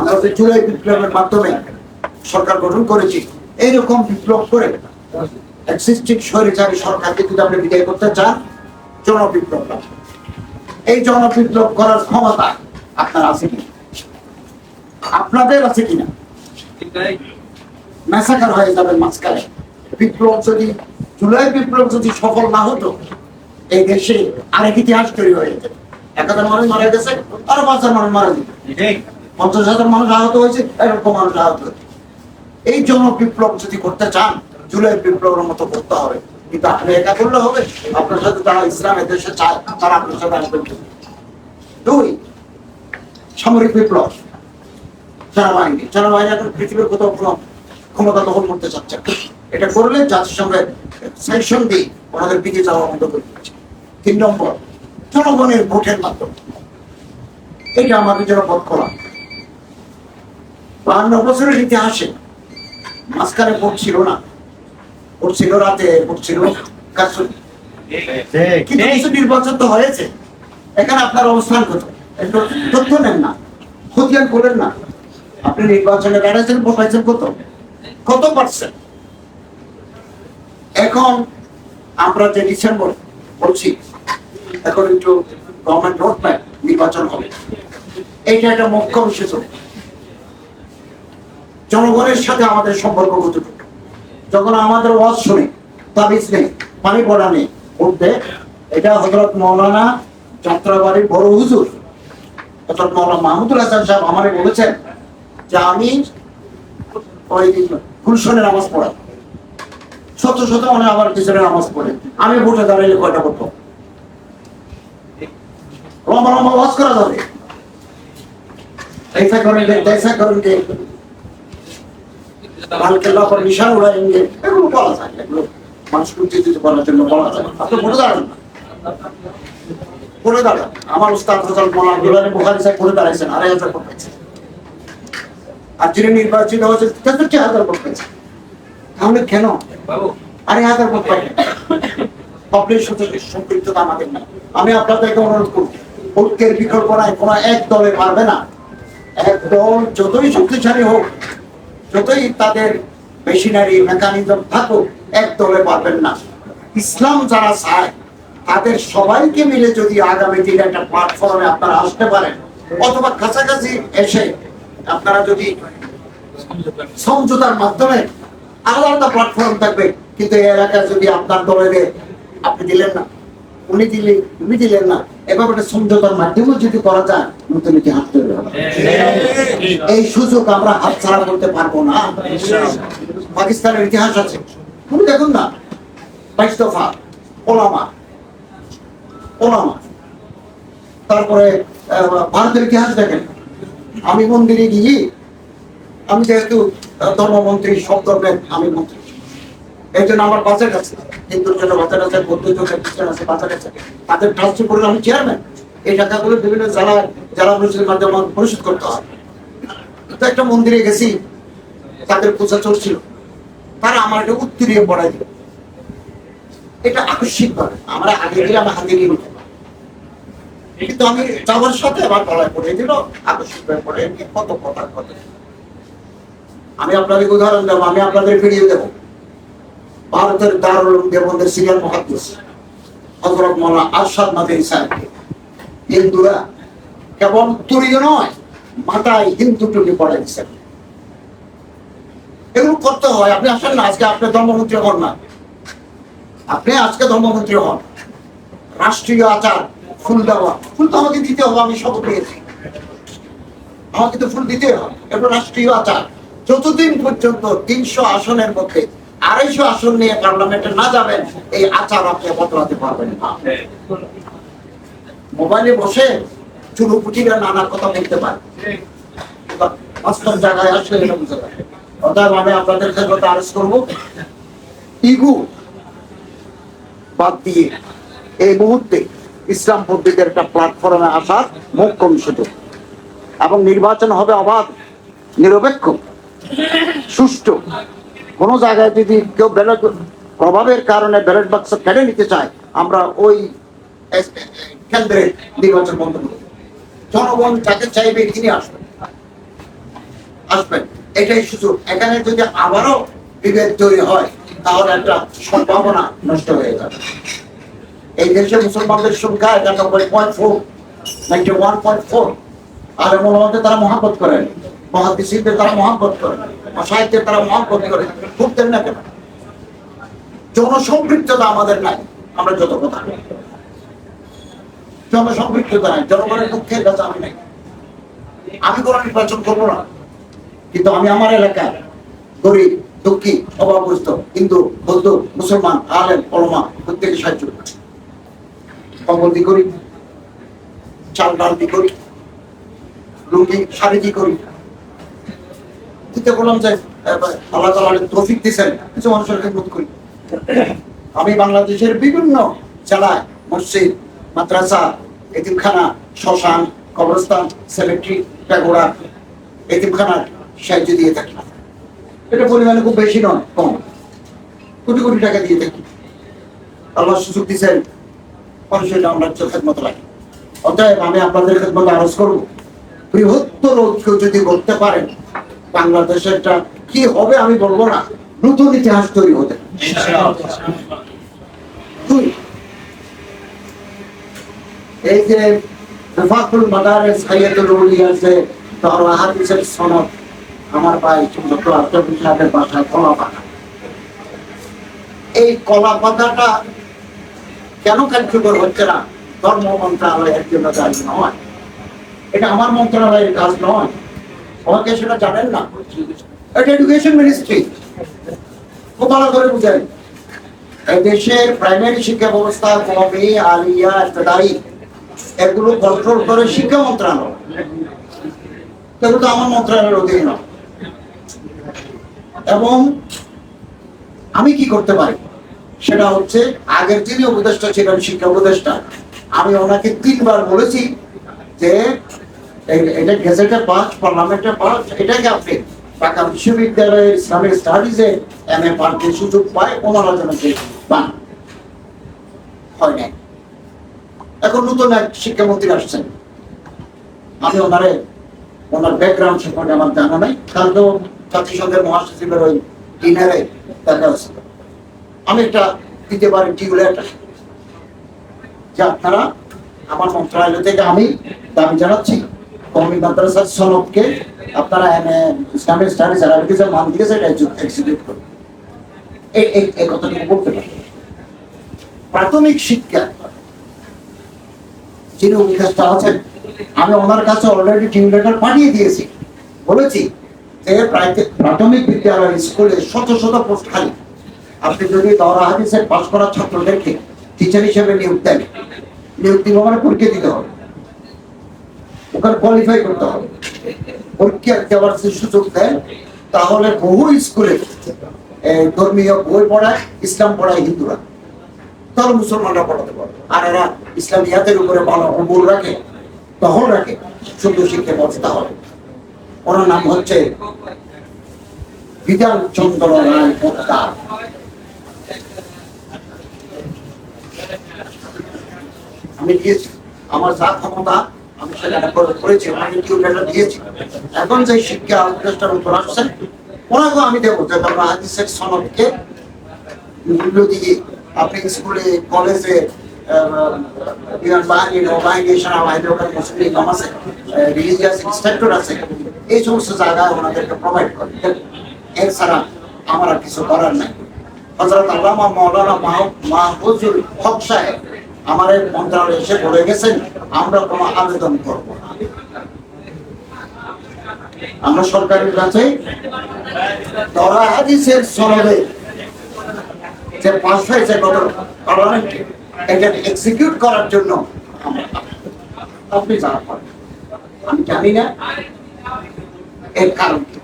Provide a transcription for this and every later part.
আমরা যে জুলাই বিপ্লবের মাধ্যমে সরকার গঠন করেছি। এইরকম বিপ্লব করে সরকারকে যদি আপনি বিদায় করতে চান, জনবিপ্লব এই জনবিপ্লব করার ক্ষমতা আপনার আছে আপনাদের আছে কিনা? ম্যাসাকার হয়ে যাবে মাঝখানে। বিপ্লব যদি, জুলাই বিপ্লব যদি সফল না হতো, এই দেশে আরেক ইতিহাস তৈরি হয়ে যেত। এক হাজার মানুষ মারা গেছে, আরও পাঁচ হাজার মানুষ মারা যেত পঞ্চাশ হাজার মানুষ আহত হয়েছে, এরকম মানুষ আহত হয়েছে। এই জন বিপ্লব যদি করতে চান, জুলাই বিপ্লবের মতো করতে হবে। কিন্তু আপনি একা করলে হবে, আপনার সাথে যারা ইসলামের দেশে চায়, তারা আপনার সাথে আসবেন দুই, সামরিক বিপ্লব। সেনাবাহিনী। সেনাবাহিনী এখন পৃথিবীর কোথাও কোনো ক্ষমতা দখল করতে চাচ্ছে এটা করলে জাতিসংঘের সেকশন দিয়ে ওনাদের পিছিয়ে যাওয়া বন্ধ করে দিচ্ছে। তিন নম্বর, জনগণের ভোটের মাধ্যমে। এটা আমাদের জন্য পথ খোলা বাহান্ন বছরের ইতিহাসে মাঝখানে ভোট ছিল না। ভোট ছিল রাতে ভোট ছিল কিন্তু কিছু নির্বাচন তো হয়েছে। এখানে আপনার অবস্থান কোথায়? তথ্য নেন না। খতিয়ান করেন না। আপনি নির্বাচনে দাঁড়াইছেন ভোট পাইছেন কত? কত পার্সেন্ট? এখন আমরা যে ডিসেম্বর বলছি এখন একটু গভর্নমেন্ট রোড ম্যাপ নির্বাচন হবে। এইটা একটা মুখ্য সূচক জনগণের সাথে আমাদের সম্পর্ক কতটুকু যখন আমাদের ওয়াজ শুনে, তাবিজ নেই, পানি পড়া নেই উঠবে এটা হজরত মৌলানা যাত্রাবাড়ির বড় হুজুর। হজরত মৌলানা মাহমুদুল হাসান সাহেব আমারে বলেছেন যে আমি ওই গুলশনের নামাজ পড়া শত শত মানে আমার পিছনে নামাজ পড়ে আমি ভোটে দাঁড়াইলে কয়টা করতো লম্বা লম্বা ওয়াজ করা যাবে। এইসা করেন এইসা করেন লালকেল্লা পর নিশান উড়াইঙ্গে এগুলো বলা যায় এগুলো মানুষকে উত্তেজিত করার জন্য বলা যায়। আপনি দাঁড়ান। ভোটে দাঁড়ান। আমার উস্তাদ মোলা বুখারি সাহেব ভোটে দাঁড়াইছেন আড়াই হাজার ভোট পেয়েছেন আর যিনি নির্বাচিত হয়েছে তেষট্টি হাজার ভোট পেয়েছেন তাহলে কেন? আড়াই হাজার ভোট পাই পাবলিক সাথে সম্পৃক্ততা আমাদের না। আমি আপনাদেরকে অনুরোধ করব ঐক্যের বিকল্প নাই কোনো এক দলে পারবে না। এক দল যতই শক্তিশালী হোক যতই তাদের মেশিনারি মেকানিজম থাকুক, এক দলে পারবেন না। ইসলাম যারা চায়, তাদের সবাইকে মিলে যদি আগামী দিনে একটা প্ল্যাটফর্মে আপনারা আসতে পারেন, অথবা কাছাকাছি এসে আপনারা যদি সমঝোতার মাধ্যমে আলাদা প্ল্যাটফর্ম থাকবে, কিন্তু এই এলাকায় যদি আপনার দলের আপনি দিলেন না। উনি দিলে, উনি দিলেন না। এভাবে সমঝোতার মাধ্যমেও যদি করা যায় নতুন তৈরি হবে এই সুযোগ আমরা হাতছাড়া করতে পারব না। পাকিস্তানের ইতিহাস আছে। তুমি দেখুন না, বাইশ দফা, ওলামা ওলামা। তারপরে ভারতের ইতিহাস দেখেন। আমি মন্দিরে গিয়ে, আমি যেহেতু ধর্মমন্ত্রী, সব ধর্মের আমি মন্ত্রী। এই জন্য আমার বাজেট আছে হিন্দুর জন্য বাজেট আছে বৌদ্ধ জন্য খ্রিস্টান আছে বাজেট আছে তাদের ট্রাস্টি করে আমি চেয়ারম্যান এই টাকাগুলো বিভিন্ন জেলা জেলা পরিষদের মাধ্যমে পরিশোধ করতে হয়। তো একটা মন্দিরে গেছি, তাদের পূজা চলছিল। তারা আমার এটা উত্তরীয় পড়াই দিল। এটা আকস্মিক ভাবে আমরা আগে দিলে আমার হাতে নিয়ে। কিন্তু আমি যাওয়ার সাথে আমার গলায় পড়ে দিল, আকস্মিক ভাবে পড়ে কত কথা, কত। আমি আপনাদের উদাহরণ দেবো, আমি আপনাদের ভিডিও দেবো। ভারতের দারুল দেবন্দের সিরিয়াল মহাদিস হজরত মৌলানা আরশাদ মাদানী সাহেবকে। হিন্দুরা কেবল তুরীয় নয়, মাথায় হিন্দু টুপি পড়ে দিচ্ছেন এগুলো করতে হয়, আপনি আসেন না, আজকে আপনি ধর্মমন্ত্রী হন না। আপনি আজকে ধর্মমন্ত্রী হন। রাষ্ট্রীয় আচার, ফুল দেওয়া। ফুল তো আমাকে দিতে হবে, আমি শপথ নিয়েছি। আমাকে তো ফুল দিতে হবে, এটা রাষ্ট্রীয় আচার। যতদিন পর্যন্ত তিনশো আসনের মধ্যে আড়াইশো আসন নিয়ে পার্লামেন্টে না যাবেন, এই আচার আপনি বদলাতে পারবেন না। মোবাইলে বসে চুরুপুটিরা নানা কথা বলতে পারে। জায়গায় আসলে এটা বুঝতে পারে। অতএব আমি আপনাদের কথা করব, ইগু বাদ দিয়ে এই মুহূর্তে ইসলাম পদ্ধতির একটা প্ল্যাটফর্মে আসার মোক্ষম সুযোগ এবং নির্বাচন হবে অবাধ, নিরপেক্ষ, সুষ্ঠু। কোনো জায়গায় যদি কেউ ব্যালট প্রভাবের কারণে ব্যালট বাক্স কেড়ে নিতে চায়, আমরা ওই কেন্দ্রে নির্বাচন বন্ধ করব। জনগণ যাকে চাইবে তিনি আসবেন। এটাই সুযোগ। এখানে যদি আবারও বিভেদ তৈরি হয়, তাহলে একটা সম্ভাবনা নষ্ট হয়ে যাবে। এই দেশে মুসলমানদের সংখ্যা একানব্বই point four ninety one point four আর তারা মহাব্বত করেন মহাদিসীদের তারা মহাব্বত করেন। সাহিত্যের তারা মহাব্বত করেন খুঁজতেন না কেন? জনসম্পৃক্ততা আমাদের নাই, আমরা যত কথা জনসম্পৃক্ততা নাই, জনগণের দুঃখের কাছে আমি নাই। আমি কোনো নির্বাচন করব না, কিন্তু আমি আমার এলাকায় গরিব, দুঃখী, অভাবগ্রস্ত, হিন্দু, বৌদ্ধ, মুসলমান, আলেম অলমা প্রত্যেকে সাহায্য করছি কম্বল দি করি, চাল ডাল করি, লুঙ্গি, শাড়ি করি। দিতে বললাম যে আল্লাহ তালা তৌফিক দিয়েছেন, কিছু করি। আমি বাংলাদেশের বিভিন্ন জেলায় মসজিদ, মাদ্রাসা, এতিমখানা, শ্মশান, কবরস্থান সেমেট্রি প্যাগোড়া, এতিমখানার সাহায্য দিয়ে থাকি। এটা পরিমাণে খুব বেশি নয়, কম। কোটি কোটি টাকা দিয়ে থাকি। আল্লাহ সুযোগ দিচ্ছেন মানুষের আমরা খেদমত রাখি অতএব আমি আপনাদের খেদমত আরজ করব। বৃহত্তর ঐক্য যদি করতে পারেন বাংলাদেশেরটা কি হবে আমি বলব না। নতুন ইতিহাস তৈরি হতে। এই যে হাইয়াতুল উলিয়া যে তার সনদ, আমার ভাই সাহেবের বাসায় কলা পাতা এই কলা পাতাটা কেন কার্যকর হচ্ছে না? ধর্ম মন্ত্রণালয়ের জন্য কাজ নয়। এটা আমার মন্ত্রণালয়ের কাজ নয়। আমাকে সেটা জানেন না। এটা এডুকেশন মিনিস্ট্রি ভালো করে বুঝেন। দেশের প্রাইমারি শিক্ষা ব্যবস্থা কমি আলিয়া ইত্যাদি এগুলো কন্ট্রোল করে শিক্ষা মন্ত্রণালয়। এগুলো তো আমার মন্ত্রণালয়ের অধীন। এবং আমি কি করতে পারি? সেটা হচ্ছে, আগের যিনি উপদেষ্টা ছিলেন, শিক্ষা উপদেষ্টা, আমি ওনাকে তিনবার বলেছি যে এটা গেজেটে পাস, পার্লামেন্টে পাস, এটাকে আপনি ঢাকা বিশ্ববিদ্যালয়ের ইসলামিক স্টাডিজে এম এ পাঠ্য সুযোগ পায় পনেরো জনকে পান। হয় নাই। এখন নতুন এক শিক্ষামন্ত্রী আসছেন। আমি ওনারে, ওনার ব্যাকগ্রাউন্ড সম্পর্কে আমার জানা নাই। তো জাতিসংঘের মহাসচিবের ওই ডিনারে দেখা হচ্ছিল আমি একটা দিতে পারি ডিউ লেটার যে আপনারা আমার মন্ত্রণালয় থেকে আমি দাবি জানাচ্ছি আপনারা প্রাথমিক শিক্ষা। যিনি আছেন, আমি ওনার কাছে অলরেডি টিম লেটার পাঠিয়ে দিয়েছি। বলেছি যে প্রাথমিক বিদ্যালয় স্কুলে শত শত পোস্ট খালি। আপনি যদি দরা হাদিসের পাশ করা ছাত্রদেরকে টিচার হিসেবে নিয়োগ দেন, নিয়োগ দিব মানে পরীক্ষা দিতে হবে। ওখানে কোয়ালিফাই করতে হবে। পরীক্ষা দেওয়ার যে সুযোগ দেন, তাহলে বহু স্কুলে ধর্মীয় বই পড়ায়, ইসলাম পড়ায় হিন্দুরা। তাহলে মুসলমানরা পড়াতে পারবে। আর এরা ইসলামিয়াতের উপরে ভালো অমূল রাখে তখন রাখে, সুন্দর শিক্ষা ব্যবস্থা হবে ওনার নাম হচ্ছে বিধান চন্দ্র রায় পোদ্দার আমি আমার যা ক্ষমতা এখন যে শিক্ষা উপদেষ্টার উপর আমি দেবো যে তোমরা হাদিসের সনদকে মূল্য দিয়ে আপনি স্কুলে, কলেজে এই সমস্ত ওনাদেরকে প্রোভাইড এছাড়া আমার আর কিছু করার এসে বলে গেছেন আমরা কোনো আবেদন করব আমরা সরকারের কাছে হাদিসের সনদে যে পাস হয়েছে এটা এক্সিকিউট করার জন্য আপনি যা করেন, আমি জানি না এর কারণ কি।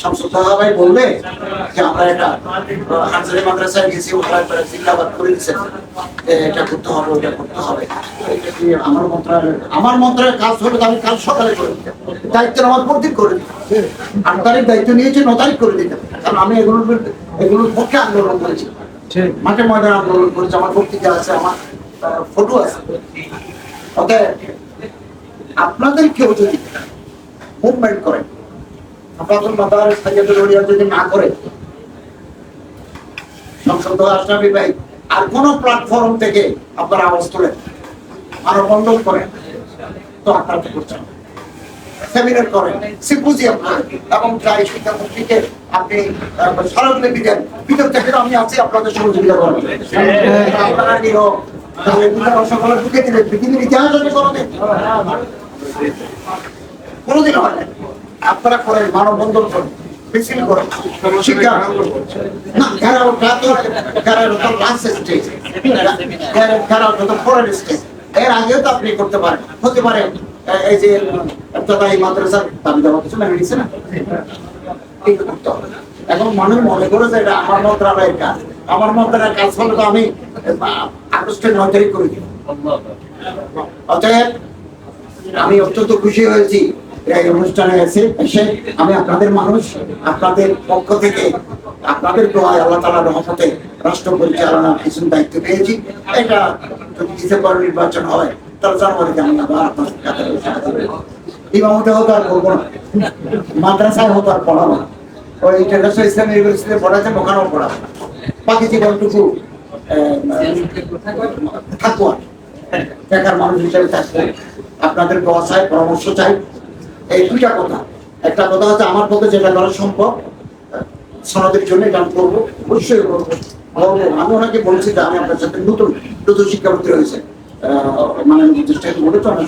শামসুদ্দোহা ভাই বললে যে আমরা এটা হাজারি মাদ্রাসায় গেছি ওরা একটা জিল্লাবাদ করে দিচ্ছেন যে এটা করতে হবে ওটা করতে হবে। এটা কি আমার মন্ত্রণালয়? আমার মন্ত্রণালয়ের কাজ হলে আমি কাল সকালে করে দিতাম দায়িত্ব আমার প্রতি করে দিতাম আট তারিখ দায়িত্ব নিয়েছি ন তারিখ করে দিতাম কারণ আমি এগুলোর এগুলোর পক্ষে আন্দোলন করেছি। মাঠে ময়দানে আন্দোলন করেছি আমার বক্তৃতা আছে আমার ফটো আছে। অতএব আপনাদের কেউ যদি মুভমেন্ট করেন উলিয়া যদি আর কোন প্ল্যাটফর্ম থেকে আপনারা আওয়াজ তোলেন, আরও বন্ধ করেন, তো আপনারা করছেন? সেমিনার করেন এবং শিক্ষামন্ত্রীকে আপনি ভিতর থেকে আমি আছি, আপনাদের সহযোগিতা কোনোদিন হয় না আপনারা করেন, মানববন্ধন করেন করেন এর আগেও আপনি করতে পারেন। হতে পারে দাবি না। এখন মানুষ মনে করে যে এটা আমার মন্ত্রণালয়ের কাজ। আমার মন্ত্রণালয়ের কাজ হলে তো আমি আগস্টের নয় তারিখ করে দিই অতএব, আমি অত্যন্ত খুশি হয়েছি। এই অনুষ্ঠানে এসে এসে আমি আপনাদের মানুষ, আপনাদের পক্ষ থেকে, আপনাদের দোয়ায় আল্লাহ তালা রহমতে রাষ্ট্র পরিচালনার কিছু দায়িত্ব পেয়েছি এটা যদি ডিসেম্বর নির্বাচন হয়, তাহলে জানুয়ারিতে আমি আবার আপনাদের করব। ইমামতে হতো আর করব না মাদ্রাসায় হতো আর পড়াবো। ওই ইন্টারন্যাশনাল ইসলাম ইউনিভার্সিটিতে পড়াচ্ছেন ওখানেও পড়াবো। বাকি জীবনটুকু থাকব দেখার মানুষ হিসেবে থাকব আপনাদের দোয়া চাই, পরামর্শ চাই এই দুইটা কথা। একটা কথা হচ্ছে, আমার পক্ষে যেটা করা সম্ভব, সনদের জন্য এটা আমি করব, অবশ্যই করব। আমি ওনাকে বলছি যে আমি আপনার সাথে নতুন নতুন শিক্ষামন্ত্রী হয়েছে। মানে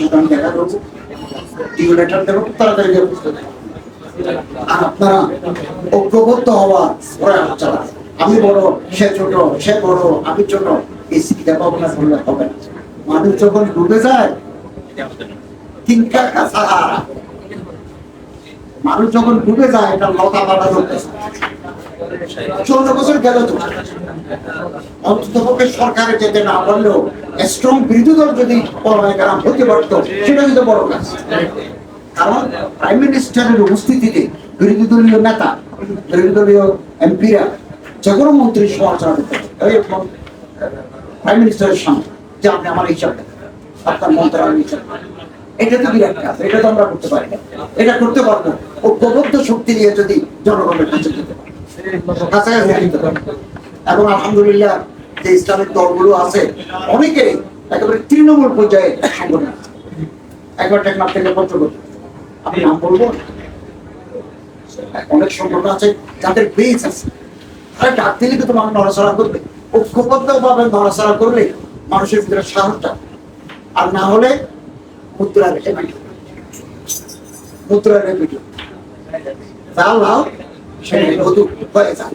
সাথে আমি দেখা করব। লেটার দেবো, তাড়াতাড়ি আপনারা হওয়া প্রয়াস চালান আমি বড়, সে ছোট, সে বড়, আমি ছোট, এই চিন্তা ভাবনা করলে হবে না। মানুষ যখন ডুবে যায় তিন কাকা সাহারা মানুষ যখন ডুবে যায়, এটা লতা পাতা ধরতেছে চৌদ্দ বছর গেল তো। অন্তত পক্ষে সরকারে যেতে না পারলেও স্ট্রং বিরোধী দল যদি হতে পারতো, সেটা কিন্তু বড় কাজ। কারণ প্রাইম মিনিস্টারের উপস্থিতিতে বিরোধী দলীয় নেতা, বিরোধী দলীয় এমপিরা, যে কোনো সমালোচনা করতে প্রাইম মিনিস্টারের যে আপনি আমার হিসাব আপনার মন্ত্রণালয়ের হিসাব এটা তো বিরাট কাজ, এটা তো আমরা করতে পারি না। এটা করতে পারব ঐক্যবদ্ধ শক্তি নিয়ে যদি জনগণের কাছে। এবং আলহামদুলিল্লাহ যে ইসলামিক দলগুলো আছে, অনেকেই একেবারে তৃণমূল পর্যায়ে একবার থেকে পঞ্চগত আমি নাম বলব? অনেক সংগঠন আছে, যাদের বেস আছে। তারা ডাক দিলে কিন্তু মানুষ নড়াচড়া করবে। ঐক্যবদ্ধ ভাবে নড়াচড়া করলে মানুষের ভিতরে সাহসটা আর না হলে মুদ্রার মুদ্রার এপিট যা লাও সে বধু হয়ে যায়